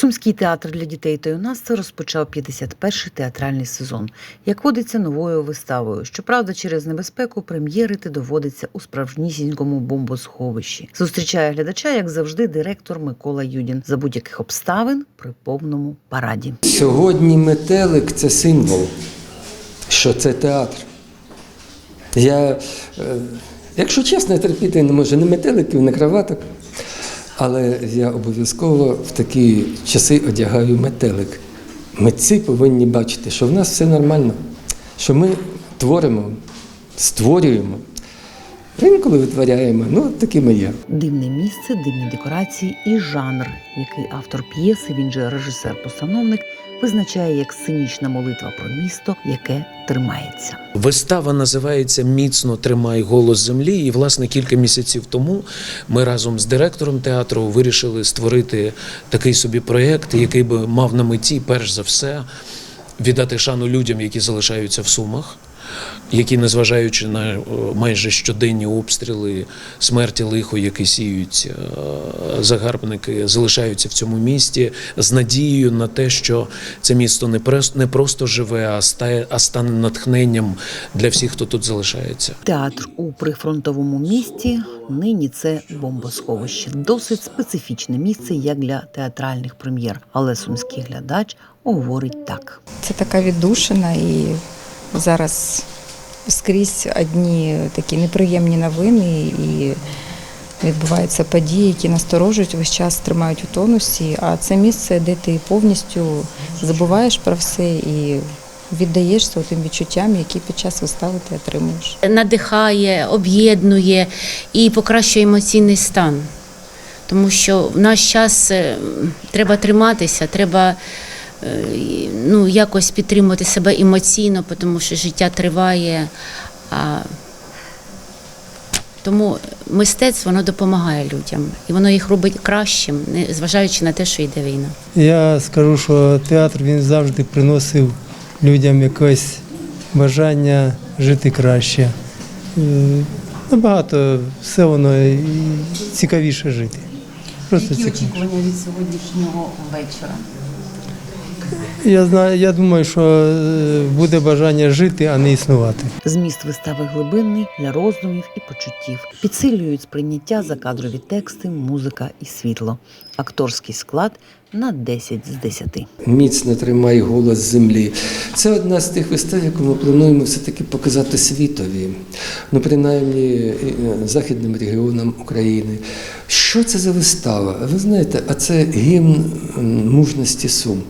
Сумський театр для дітей та юнацтва розпочав 51-й театральний сезон, як водиться новою виставою. Щоправда, через небезпеку прем'єрити доводиться у справжнісінькому бомбосховищі. Зустрічає глядача, як завжди, директор Микола Юдін за будь-яких обставин при повному параді. Сьогодні метелик це символ, що це театр. Я, е, якщо чесно, терпіти не можу ні метеликів, ні краваток. Але я обов'язково в такі часи одягаю метелик. Митці повинні бачити, що в нас все нормально, що ми творимо, створюємо, інколи витворяємо. Ну, от такі ми є. Дивне місце, дивні декорації і жанр, який автор п'єси, він же режисер-постановник, визначає як сценічна молитва про місто, яке тримається. Вистава називається Міцно тримай голос землі. І, власне, кілька місяців тому ми разом з директором театру вирішили створити такий собі проєкт, який би мав на меті, перш за все, віддати шану людям, які залишаються в Сумах. Які, незважаючи на е, майже щоденні обстріли, смерті лихо, які сіють е, загарбники, залишаються в цьому місті з надією на те, що це місто не прос- не просто живе, а стає, а стане натхненням для всіх, хто тут залишається. Театр у прифронтовому місті нині це бомбосховище. Досить специфічне місце як для театральних прем'єр. Але сумський глядач говорить так. Це така віддушина, і зараз скрізь одні такі неприємні новини, і відбуваються події, які насторожують, весь час тримають у тонусі. А це місце, де ти повністю забуваєш про все і віддаєшся тим відчуттям, які під час вистави ти отримуєш. надихає, об'єднує і покращує емоційний стан. Тому що в наш час е, треба триматися, треба ну, якось підтримувати себе емоційно, тому що життя триває. А тому мистецтво воно допомагає людям і воно їх робить кращим, не зважаючи на те, що йде війна. Я скажу, що театр він завжди приносив людям якесь бажання жити краще. Е, Набагато все воно цікавіше жити. Просто Які цікавіше. очікування від сьогоднішнього вечора? Я знаю, я думаю, що е, буде бажання жити, а не існувати. Зміст вистави глибинний для роздумів і почуттів. Підсилюють сприйняття закадрові тексти, музика і світло. Акторський склад на 10 з 10. Міцно тримай голос землі. Це одна з тих вистав, яку ми плануємо все-таки показати світові, ну принаймні е, західним регіонам України. Що це за вистава? Ви знаєте, а це гімн мужності Сум.